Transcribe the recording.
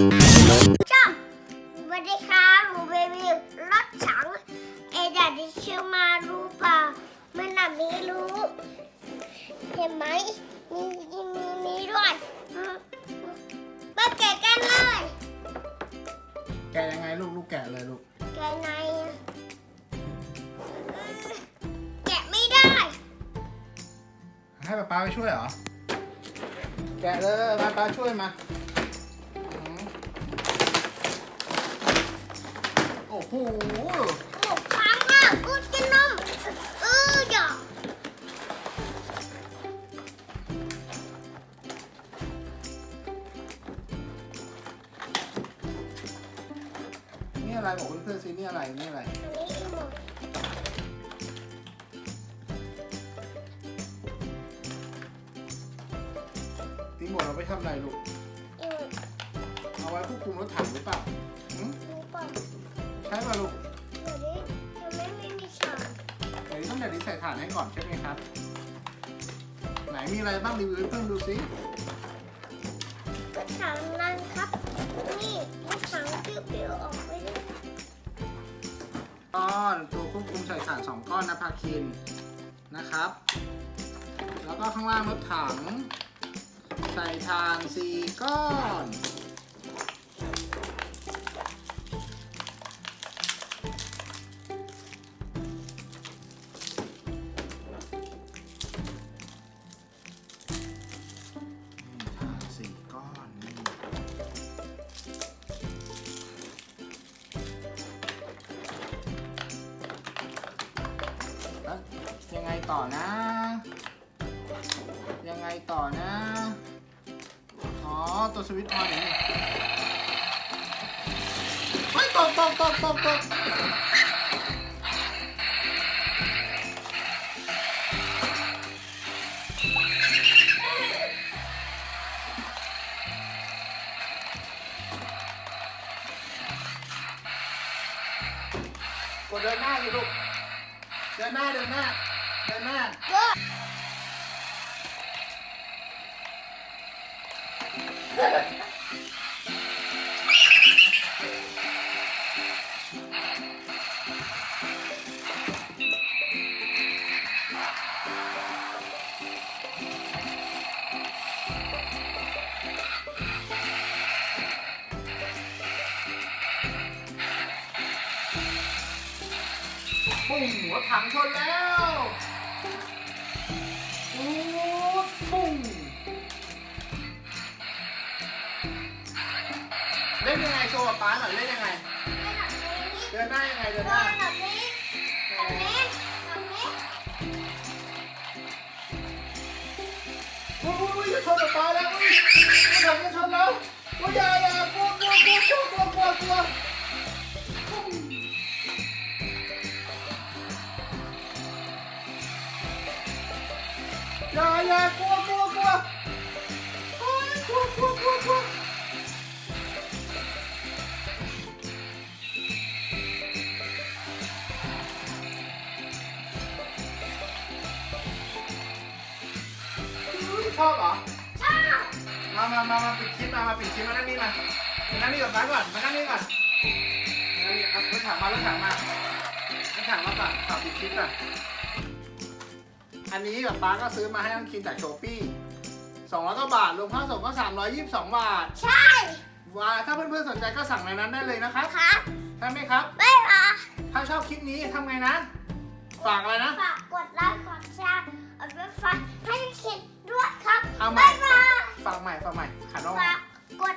จ้าสวัสดีครับหนูเบบีรถถัง เอดาดิชื่อมารู้เปล่ามันน่ะไม่รู้ เห็นไหม มีมีมีมีด้วยอืมมาแกะกันเลย แกะยังไงลูกลูกแกะเลยลูก แกะในอะอืมแกะไม่ได้ ให้ป๊าป๊าไปช่วยเหรอ แกะเลยป๊าป๊าช่วยมา โอ้โหฟังอะกูกินนมเออเดี๋ยวนี่อะไรบอกเพื่อนๆซินี่อะไรนี่อะไรอันนี้หมดตีหมดเราไปทำอะไรลูก อีหมดเอาไว้ควบคุมรถถังหรือเปล่าหืมนี่ก่อน ใช่ป่ะลูกเดี๋ยวนี้ยังไม่ไม่มีฉากเดี๋ยวนี้ต้องเดี๋ยวนี้ใส่ถ่านให้ก่อนใช่ไหมครับ ไหนมีอะไรบ้างรีวิวให้เพื่อนดูซิกระถางนั่นครับ นี่กระถางปิ้วๆออกไปเลยก้อนตัวควบคุมใส่ถ่านสองก้อนนะพาคินนะครับ แล้วก็ข้างล่างรถถัง ใส่ถ่านสี่ก้อนนี่ ต่อนะ ยังไงต่อนะ อ๋อ ตัวสวิตช์ออนอยู่นี่เฮ้ยตกตกตกตกตกกดเดินหน้าอยู่ลูก เดินหน้า เดินหน้า เดิ ปุ้งหัวถังชนแล้วปูดปุ้งเล่นยังไงโชว์ป๊าหน่อยเล่นยังไง เดินหน้ายังไงเดินหน้าแบบนี้แบบนี้แบบนี้โอ้ยจะชนป๊าแล้วอุ้ยหัวถังจะชนแล้วโอ้ยอย่าอย่ากลัวกลัวกลัวกลัวกลัวกลัว อย่าอย่ากลัวกลัวกลัวโอ้ยกลัวกลัวกลัวกลัวชอบเหรอ ชอบมามามามาปิดคลิปมามาปิดคลิปมานั่งนี่มามานั่งนี่กับป้าก่อน มานั่งนี่ก่อนมานั่งนี่ครับรถถังมารถถังมารถถังมาก่อนขอปิดคลิปก่อน อันนี้กับป้าก็ซื้อมาให้น้องคินจากโชปี้สองร้อยกว่าบาทรวมค่าส่งก็สามร้อยยี่สิบสองบาท ใช่ว่าถ้าเพื่อนๆสนใจก็สั่งในนั้นได้เลยนะครับครับใช่ไหมครับ ไม่มาถ้าชอบคลิปนี้ทำไงนะ ฝากอะไรนะ ฝากกดไลค์กดแชร์เอาไปฟังให้คิดด้วยครับเอาใหม่บ๊ายบายฝากใหม่ฝากใหม่หันออก ฝากกด